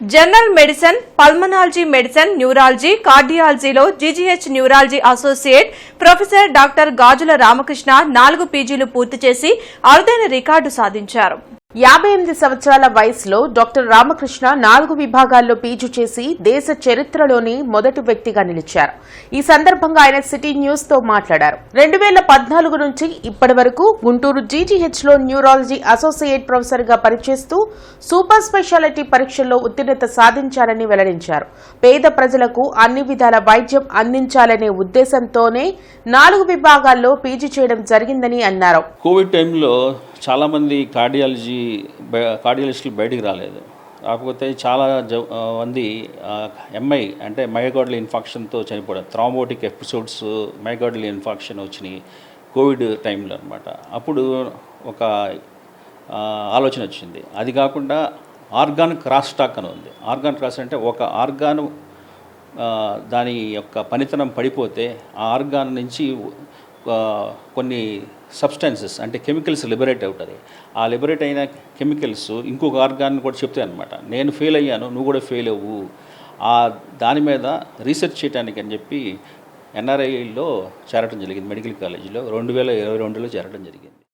General medicine pulmonology medicine neurology కార్డియాలజీలో GGH neurology associate professor doctor Gajula Ramakrishna నాలుగు పీజీలు పూర్తి చేసి అరుదైన రికార్డు సాధించారు. యాభై ఎనిమిది సంవత్సరాల వయసులో డాక్టర్ రామకృష్ణ నాలుగు విభాగాల్లో పీజీ చేసి దేశ చరిత్రలోని మొదటి వ్యక్తిగా నిలిచారు. ఈ సందర్భంగా ఆయన సిటీ న్యూస్తో మాట్లాడారు. రెండు వేల పద్నాలుగు నుంచి ఇప్పటి వరకు గుంటూరు జీజీహెచ్లో న్యూరాలజీ అసోసియేట్ ప్రొఫెసర్గా పనిచేస్తూ సూపర్ స్పెషాలిటీ పరీక్షల్లో ఉత్తీర్ణత సాధించారని వెల్లడించారు. పేద ప్రజలకు అన్ని విధాల వైద్యం అందించాలనే ఉద్దేశంతోనే నాలుగు విభాగాల్లో పీజీ చేయడం జరిగిందని అన్నారు. కోవిడ్ టైంలో చాలామంది కార్డియాలజీ కార్డియాలజిస్టులు బయటికి రాలేదు. కాకపోతే చాలా జ మంది ఎంఐ అంటే మైగాడ్ల ఇన్ఫాక్షన్తో చనిపోయారు థ్రాంబోటిక్ ఎపిసోడ్స్ మైగాడ్ల ఇన్ఫాక్షన్ వచ్చినాయి కోవిడ్ టైంలో అనమాట అప్పుడు ఒక ఆలోచన వచ్చింది. అది కాకుండా ఆర్గాన్ క్రాస్ టాక్ అని ఉంది. ఆర్గాన్ క్రాస్ అంటే ఒక ఆర్గాన్ దాని యొక్క పనితనం పడిపోతే ఆ ఆర్గాన్ నుంచి కొన్ని సబ్స్టాన్సెస్ అంటే కెమికల్స్ లిబరేట్ అవుతుంది ఆ లిబరేట్ అయిన కెమికల్స్ ఇంకొక ఆర్గాన్ని కూడా చెప్తాయి అనమాట నేను ఫెయిల్ అయ్యాను నువ్వు కూడా ఫెయిల్ అవ్వు. ఆ దాని మీద రీసెర్చ్ చేయడానికి అని చెప్పి ఎన్ఆర్ఐలో చేరటం జరిగింది మెడికల్ కాలేజీలో రెండు వేల ఇరవై రెండులో చేరటం జరిగింది.